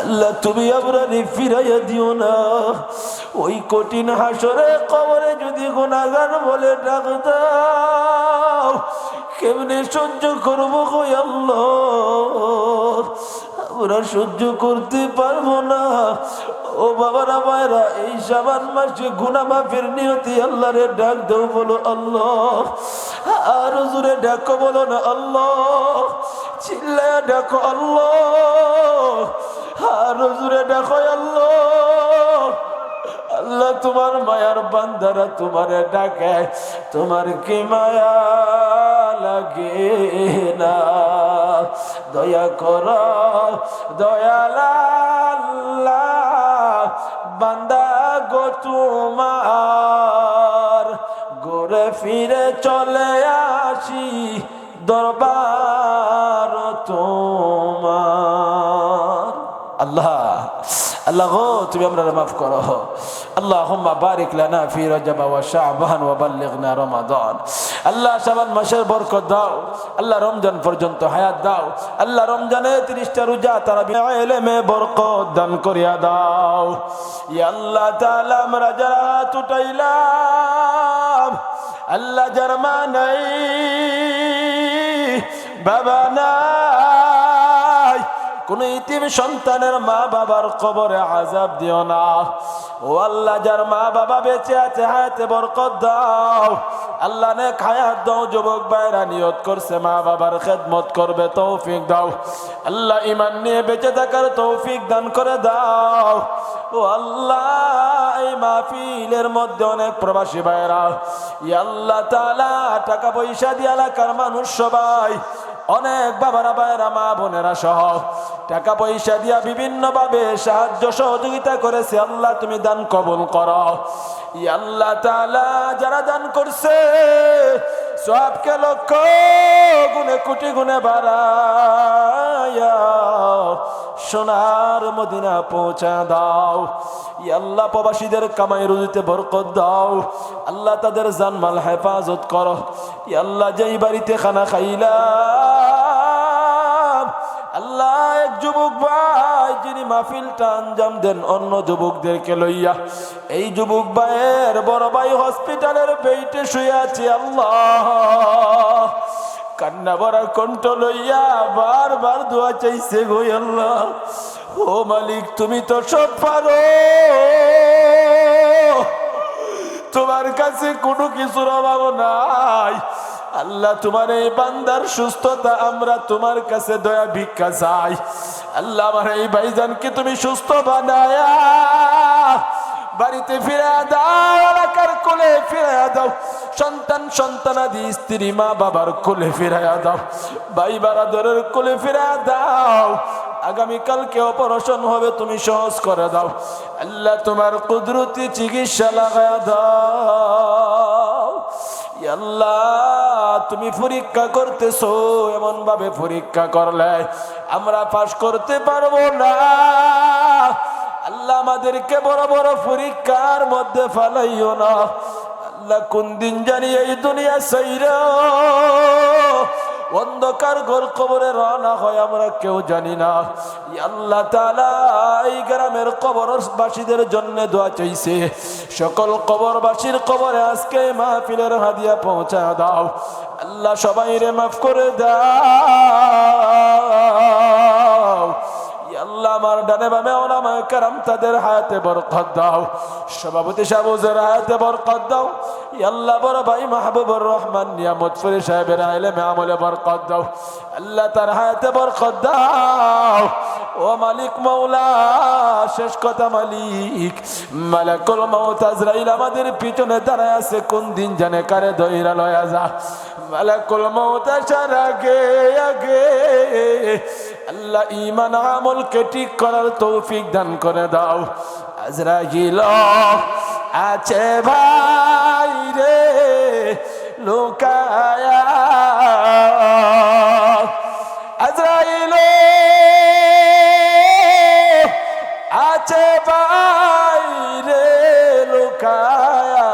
আল্লাহ, তুমি আমরা ফিরাইয়া দিও না। ওই কঠিন হাসরে কবরে যদি গুণাগার বলে ডাক দাও, কেমনে সহ্য করব কই আল্লাহ? আমরা সহ্য করতে পারব না। ও বাবারা মায়েরা এই সাবান মাসে গুনা মাফের নিয়তি আল্লাহ রে ডাক দেও, বলো আল্লাহ। আর জোরে ডাকো, বলো না আল্লাহ। চিল্লায় ডাকো, আল্লাহ। আর ডাকো আল্লাহ আল্লাহ তোমার মায়ার বান্দারা তোমারে ডাকে, তোমার কি মায়া লাগে না? দয়া কর দয়ালা বান্দা গো তোমার, ঘুরে ফিরে চলে আসি দরবার তোমার আল্লাহ আল্লাহ গো, তুমি আমরা মাফ করো। আল্লাহ হুম্মা বারিক লানা ফি রজব ওয়া শাবান ওয়া বাল্লিগনা রমাদান। আল্লাহ শাবান মাসের বরকত দাও। আল্লাহ রমজান পর্যন্ত হায়াত দাও। আল্লাহ রমজানে 30টা রোজা তারাবিহ ইলমে বরকত দান করিয়া দাও। ইয়া আল্লাহ তাআলা, আমরা যারা তুটাইলাম আল্লাহ যার মা নাই বাবা নাই। কোন ইতিম সন্তানের মা বাবার কবরে আজাব দিও না। ও আল্লাহ, যার মা বাবা বেঁচে আছে, হায়াতে বরকত দাও। আল্লাহ নে খায়াত দাও, যুবক ভাইরা নিয়ত করছে মা বাবার খেদমত করবে, তৌফিক দাও। আল্লাহ ইমান নিয়ে বেঁচে থাকার তৌফিক দান করে দাও। ও আল্লাহ, এই মাহফিলের মধ্যে অনেক প্রবাসী ভাইরা আল্লাহ তাআলা, টাকা পয়সা দিয়ে এলাকার মানুষ সবাই অনেক বাবারা ভাইরা মা বোনেরা সহ টাকা পয়সা দিয়া বিভিন্ন ভাবে সাহায্য, সহযোগিতা করেছে। আল্লাহ, তুমি দান কবুল করো। আল্লাহ তাআলা যারা দান করছে, সবকে লক্ষ গুনে কোটি গুনে বাড়ায়া সোনার মদিনা পৌঁছা দাও। আল্লাহ, প্রবাসীদের কামাই রুজিতে বরকত দাও। আল্লাহ, তাদের জানমাল হেফাজত করো। আল্লাহ, যেই বাড়িতে খানা আল্লাহ এক যুবক ভাই, যিনি মাহফিলটা আঞ্জাম দেন, অন্য যুবকদেরকে লইয়া। এই যুবক ভাইয়ের বড় ভাই হসপিটালের বেইটে শুয়ে আছে, আল্লাহ। কান্না ভরা কণ্ঠ লইয়া বারবার দোয়া চাইছে গো আল্লাহ। ও মালিক, তুমি তো সব পারো। তোমার কাছে কোনো কিছুর অভাব নাই। আল্লাহ তোমার এই বান্দার সুস্থতা আমরা তোমার কাছে দয়া ভিক্ষা চাই। আল্লাহ আমার এই ভাইজানকে তুমি সুস্থ বানায়া বাড়িতে ফিরে দাও, এলাকার কোলে ফিরে দাও, সন্তান সন্তানাদি, স্ত্রী, মা বাবার কোলে ফিরে দাও, ভাই বারাদরের কোলে ফিরে দাও। আগামীকালকে অপারেশন হবে, তুমি সহজ করে দাও। আল্লাহ তোমার কুদরতি চিকিৎসা লাগায় দাও। আল্লাহ, তুমি পরীক্ষা করতেছো এমন ভাবে পরীক্ষা করলে আমরা পাশ করতে পারব না। আল্লাহ আমাদেরকে বড় বড় পরীক্ষার মধ্যে ফালাইও না। আল্লাহ কোন দিন জানি এই দুনিয়া সাইরা অন্ধকার ঘর কবরে রওনা হয়, আমরা কেউ জানি না। আল্লাহ তাআলা এই গ্রামের কবরবাসীদের জন্য দোয়া চাইছে। সকল কবরবাসীর কবরে আজকে মাহফিলের হাদিয়া পৌঁছা দাও। আল্লাহ সবাই রে মাফ করে দাও। আল্লাহ আমার ডানে বামে ওলামা কারাম তাদের হায়াতে বরকত দাও। সভাপতি সাবুজের হায়াতে বরকত দাও। আল্লাহ বড় ভাই মাহবুবুর রহমান, নিয়ামত ফরি সাহেবের আইলেমে আমলে বরকত দাও। আল্লাহ তার হায়াতে বরকত দাও। ও মালিক মৌলা শেষ কথা মালিক। মালাকুল মাউত আজরাইল আমাদের পিছনে দাঁড়ায় আছে, কোন দিন জানে কারে দইরা লয়া যা। মালাকুল মাউত আসার আগে আগে। আল্লাহ ইমান আমলকে ঠিক করার তৌফিক দান করে দাও। আজরাইল আছে ভাই রে, লোকায়া। আজরাইল আছে বাইরে লোকায়া।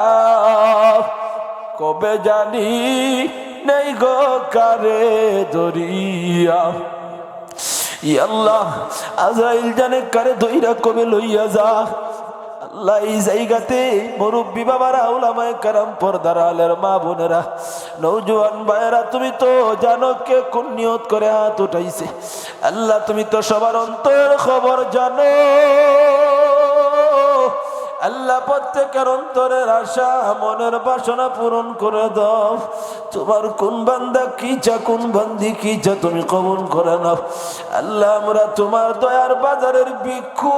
কবে জানি নেই গো কারে দরিয়া। আল্লাহ, আজরাইল জানে কারে দইরা কবে লইয়া যা। আল্লাহ এই জায়গাতে মুরব্বী বাবারা, উলামায়ে কারাম, পর্দার আলের মা বোনেরা নৌজওয়ান ভাইয়েরা, তুমি তো জানো কে কোন নিয়ত করে হাত উঠাইছে। আল্লাহ, তুমি তো সবার অন্তর খবর জানো। আল্লাহ, প্রত্যেকের অন্তরের আশা, মনের বাসনা পূরণ করে দাও। তোমার কোন বান্দা কি চা কোন বান্দি কি চা তুমি কবুল করে নাও। আল্লাহ, আমরা তোমার দয়ার বাজারের ভিক্ষু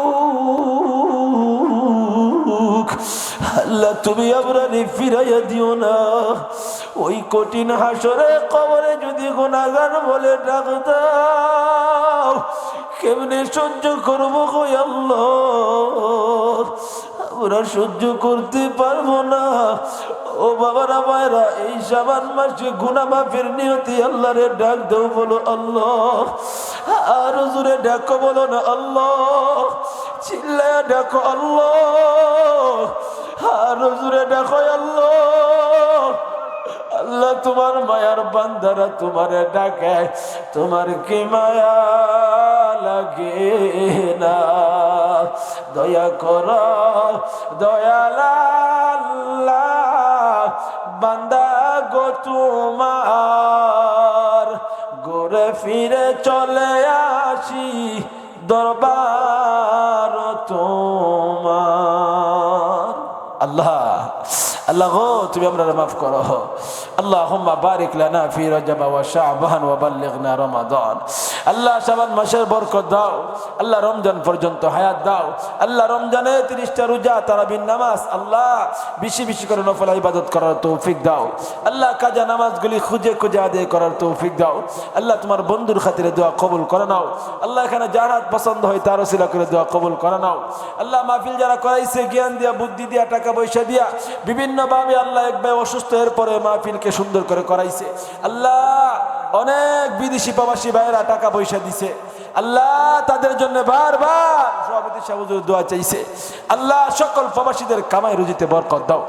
আল্লাহ, তুমি আমরা ফিরাইয়া দিও না। ওই কঠিন হাসরে কবরে যদি গুণাগার বলে ডাক দাও, কেমনে সহ্য করব কই আল্লাহ? আমরা সহ্য করতে পারব না। ও বাবারা মায়েরা, এই সাবান মাসে গুনা মাফের নিয়তি আল্লাহরে ডাক দেও বলো আল্লাহ। আর জোরে ডাকো বলো না আল্লাহ। চিল্লায় ডাকো আল্লাহ। আর জোরে ডাকো আল্লাহ। আল্লাহ তোমার মায়ার বান্দারা তোমারে ডাকে, তোমার কি মায়া লাগে না? দয়া কর দয়াল বান্দা গো তোমার গোরে ফিরে চলে আসি দরবার তোমার। আল্লাহ আল্লাহ গো, তুমি আমরা মাফ করো। আল্লাহ বারিক লানা ফি রজবা ওয়া ও ওয়া বাল্লিগনা রমাদান। আল্লাহ শাবান মাসের বরকত দাও। আল্লাহ রমজান পর্যন্ত হায়াত দাও। আল্লাহ রমজানে তিরিশটা রোজা তারাবিন নামাজ, আল্লাহ বেশি বেশি করে নফল ইবাদত করার তৌফিক দাও। আল্লাহ কাজা নামাজগুলি খুঁজে খুঁজে আদায় করার তৌফিক দাও। আল্লাহ তোমার বন্ধুর খাতিরে দোয়া কবুল করে নাও। আল্লাহ এখানে যারা পছন্দ হয় তার ওসিলা করে দোয়া কবুল করে নাও। আল্লাহ মাহফিল যারা করাইছে, জ্ঞান দিয়া, বুদ্ধি দিয়া, টাকা পয়সা দিয়া বিভিন্নভাবে আল্লাহ এক ভাই অসুস্থ এর পরে মাহফিলকে সুন্দর করে করাইছে। আল্লাহ অনেক বিদেশি প্রবাসী ভাইয়েরা টাকা পয়সা দিছে। আল্লাহ তাদের জন্য বারবার সভাপতি সাহুজুর দোয়া চাইছে। আল্লাহ সকল প্রবাসীদের কামাই রুজিতে বরকত দাও।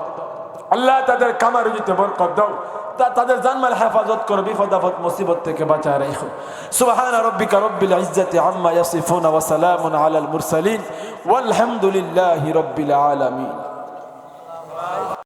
আল্লাহ তাদের কামাই রুজিতে বরকত দাও। তাদের জানমাল হেফাজত করো, বিপদ আপদ, মুসিবত থেকে বাঁচায় রাখো। সুবহান রব্বিকা রব্বিল ইজ্জাতি আম্মা ইয়াসিফুন ওয়া সালামুন আলাল মুরসালিন। ওয়ালহামদুলিল্লাহি রব্বিল আলামিন।